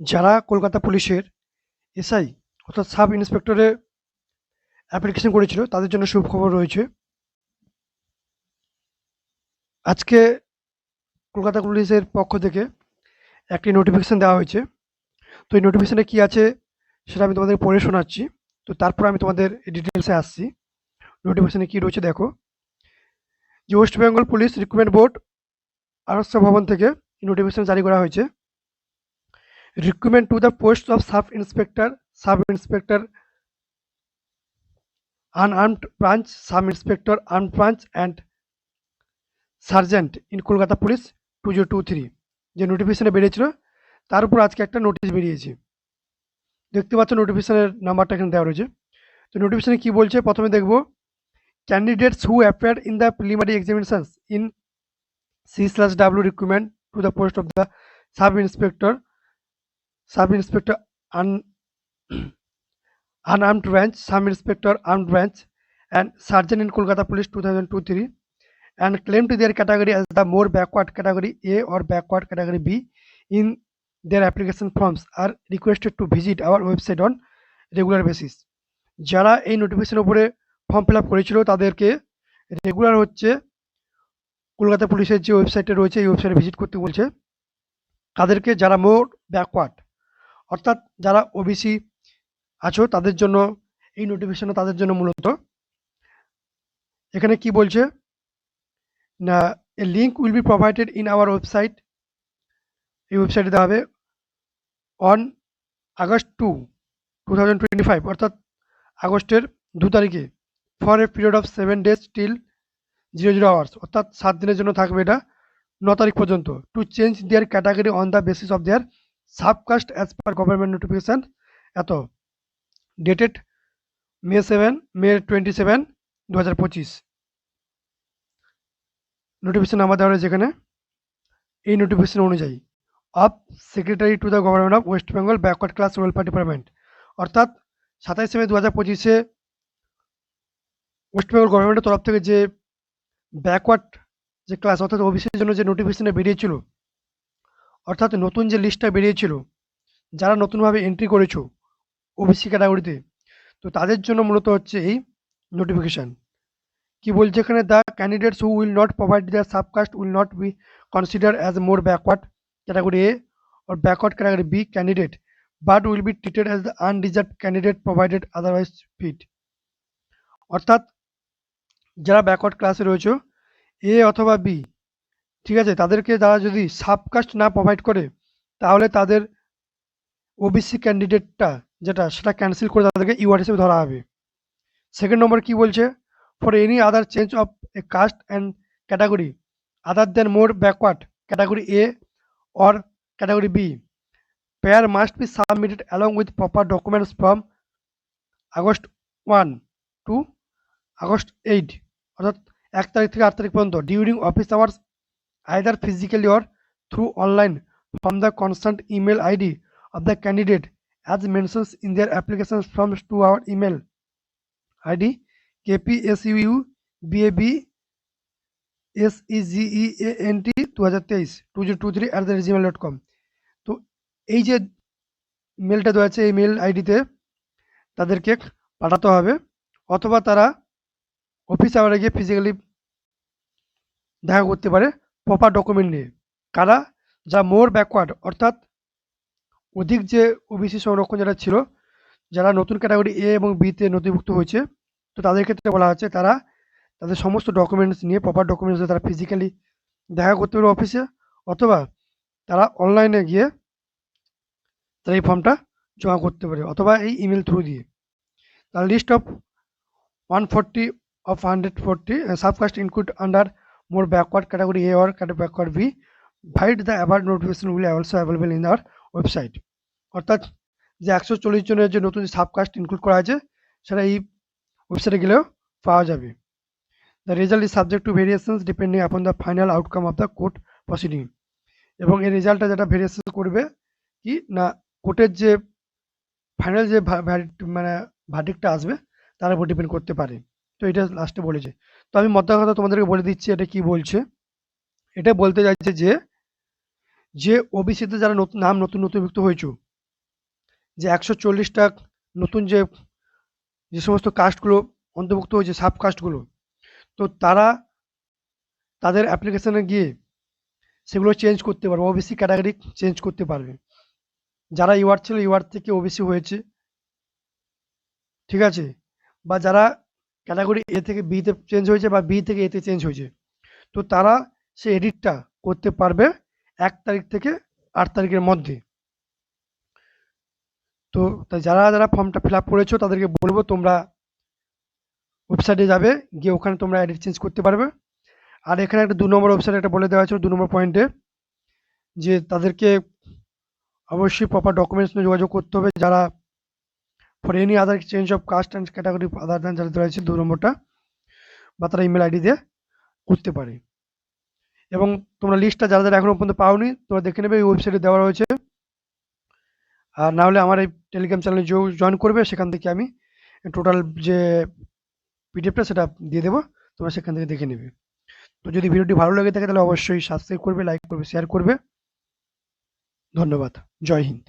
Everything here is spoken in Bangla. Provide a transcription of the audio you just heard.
যারা কলকাতা পুলিশের এসআই অর্থাৎ সাব ইন্সপেক্টরে অ্যাপ্লিকেশন করেছিল, তাদের জন্য সুখবর রয়েছে। আজকে কলকাতা পুলিশের পক্ষ থেকে একটি নোটিফিকেশান দেওয়া হয়েছে। তো এই নোটিফিকেশনে কী আছে সেটা আমি তোমাদের পড়ে শোনাচ্ছি। তো তারপর আমি তোমাদের ডিটেলসে আসছি। নোটিফিকেশনে কী রয়েছে দেখো। যে West Bengal police recruitment board আরস্য ভবন থেকে নোটিফিকেশন জারি করা হয়েছে। Recruitment to the posts of sub inspector sub inspector, unarmed branch, sub inspector, armed branch, and sergeant in Kolkata police two zero two three যে নোটিফিকেশনে বেরিয়েছিল, তার উপর আজকে একটা নোটিশ বেরিয়েছে। দেখতে পাচ্ছ নোটিফিকেশনের নাম্বারটা এখানে দেওয়া রয়েছে। তো নোটিফিকেশনে কী বলছে? প্রথমে দেখব candidates who appear in the preliminary examinations in C slash W recruitment to the post of the sub inspector sub inspector un, unarmed branch, sub inspector armed branch and sergeant in Kolkata police two thousand two three and claim to their category as the more backward category A or backward category B in their application forms are requested to visit our website on regular basis যারা এই নোটিফিকেশন উপরে ফর্ম ফিল আপ করেছিল তাদেরকে রেগুলার হচ্ছে কলকাতা পুলিশের যে ওয়েবসাইটে রয়েছে, এই ওয়েবসাইটে ভিজিট করতে বলছে। তাদেরকে যারা মোর ব্যাকওয়ার্ড অর্থাৎ যারা ওবিসি আছো, তাদের জন্য এই নোটিফিকেশন তাদের জন্য মূলত। এখানে কি বলছে? না, a link will be provided in our website এই ওয়েবসাইটে দেওয়া হবে on August two two thousand five অর্থাৎ আগস্টের দু তারিখে। For a period of seven days till zero zero hours অর্থাৎ সাত দিনের জন্য থাকবে এটা, ন তারিখ পর্যন্ত। To change their category on the basis of their subcaste as per government notification এত dated May seven May twenty seven দু হাজার পঁচিশ। নোটিফিকেশন আমার দেওয়া রয়েছে এখানে। এই নোটিফিকেশন অনুযায়ী of secretary to the government of West Bengal backward class welfare department অর্থাৎ সাতাইশে মে দু হাজার পঁচিশে ওয়েস্ট বেঙ্গল গভর্নমেন্টের তরফ থেকে যে ব্যাকওয়ার্ড যে ক্লাস অর্থাৎ ওবিসির জন্য যে নোটিফিকেশনে বেরিয়েছিল অর্থাৎ নতুন যে লিস্টটা বেরিয়েছিল, যারা নতুনভাবে এন্ট্রি করেছ ওবিসি ক্যাটাগরিতে তো তাদের জন্য মূলত হচ্ছে এই নোটিফিকেশান কি বলছে এখানে? The candidates who will not provide the subcaste will not be consider as more backward category A or backward category B candidate, but will be treated as the undeserved candidate provided otherwise fit. অর্থাৎ, যারা ব্যাকওয়ার্ড ক্লাসে রয়েছে এ অথবা বি ঠিক আছে, তাদেরকে তারা যদি সাবকাস্ট না প্রোভাইড করে, তাহলে তাদের ওবিসি ক্যান্ডিডেটটা যেটা, সেটা ক্যান্সেল করে তাদেরকে ইউআর হিসেবে ধরা হবে। সেকেন্ড নম্বর কি বলছে? For any other change of a caste and category other than more backward category A or category B prayer must be submitted along with proper documents from August one to August eight অর্থাৎ এক তারিখ থেকে আট তারিখ পর্যন্ত during office hours either physically or through online from the constant email ID of the candidate as mentions in their application forms to our email ID kpsuu bab segeant 2023 2023 at the gmail.com তো এই যে মেলটা দেওয়া আছে এই মেল আইডিতে তাদেরকে পাঠাতে হবে অথবা তারা অফিস আওয়ারে গিয়ে ফিজিক্যালি দেখা করতে পারে প্রপার ডকুমেন্ট নিয়ে। কারা? যা মোর ব্যাকওয়ার্ড অর্থাৎ অধিক যে ওবিসি সংরক্ষণ যারা ছিল, যারা নতুন ক্যাটাগরি এ এবং বিতে নথিভুক্ত হয়েছে, তো তাদের ক্ষেত্রে বলা হচ্ছে তারা তাদের সমস্ত ডকুমেন্টস নিয়ে প্রপার ডকুমেন্টস তারা ফিজিক্যালি দেখা করতে পারে অফিসে অথবা তারা অনলাইনে গিয়ে তারা এই ফর্মটা জমা করতে পারে, অথবা এই ইমেল থ্রু দিয়ে। তার list of one forty of hundred forty subcaste include under more backward category A or backward B, provide the above notification will also available in our website. অর্থাৎ যে একশো চল্লিশ জনের যে নতুন সাবকাস্ট ইনক্লুড করা আছে সেটা এই ওয়েবসাইটে গেলেও পাওয়া যাবে। The result is subject to variations depending upon the final outcome of the court proceeding এবং এই রেজাল্টটা যেটা ভেরিয়েশন করবে কি না কোর্টের যে ফাইনাল যে মানে ভার্ডিকটা আসবে তার উপর ডিপেন্ড করতে পারে। তো এটা লাস্টে বলেছে। তো আমি মধ্যে কথা তোমাদেরকে বলে দিচ্ছি, এটা কি বলছে? এটা বলতে চাইছে যে যে ওবিসিতে যারা নতুন, নাম নতুন নথিভুক্ত হয়েছো, যে একশো চল্লিশটা নতুন যে যে সমস্ত কাস্টগুলো অন্তর্ভুক্ত হয়েছে, সাব কাস্টগুলো, তো তারা তাদের অ্যাপ্লিকেশনে গিয়ে সেগুলো চেঞ্জ করতে পারবে, ওবিসি ক্যাটাগরি চেঞ্জ করতে পারবে। যারা ইউআর ছিল, ইউআর থেকে ওবিসি হয়েছে, ঠিক আছে? বা যারা ক্যাটাগরি এ থেকে বিতে চেঞ্জ হয়েছে বা বি থেকে এতে চেঞ্জ হয়েছে। তো তারা সে এডিটটা করতে পারবে এক তারিখ থেকে আট তারিখের মধ্যে। তো তাই যারা যারা ফর্মটা ফিল আপ করেছ, তাদেরকে বলব তোমরা ওয়েবসাইটে যাবে, গিয়ে ওখানে তোমরা এডিট চেঞ্জ করতে পারবে। আর এখানে একটা দু নম্বর ওয়েবসাইট একটা বলে দেওয়া আছে, দু নম্বর পয়েন্টে যে তাদেরকে অবশ্যই প্রপার ডকুমেন্টস নিয়ে যোগাযোগ করতে হবে। যারা for any other change of caste and category other than যারা রয়েছে দু নম্বরটা বা তারা ইমেল আইডি দিয়ে করতে পারে। এবং তোমরা লিস্টটা যারা যারা এখনও পর্যন্ত পাওনি তোমরা দেখে নেবে, এই ওয়েবসাইটে দেওয়া রয়েছে। আর না হলে আমার এই টেলিগ্রাম চ্যানেলে যে জয়েন করবে, সেখান থেকে আমি টোটাল যে পিডিএফটা সেটা দিয়ে দেবো, তোমরা সেখান থেকে দেখে নেবে। তো যদি ভিডিওটি ভালো লেগে থাকে, তাহলে অবশ্যই সাবস্ক্রাইব করবে লাইক করবে শেয়ার করবে। ধন্যবাদ। জয় হিন্দ।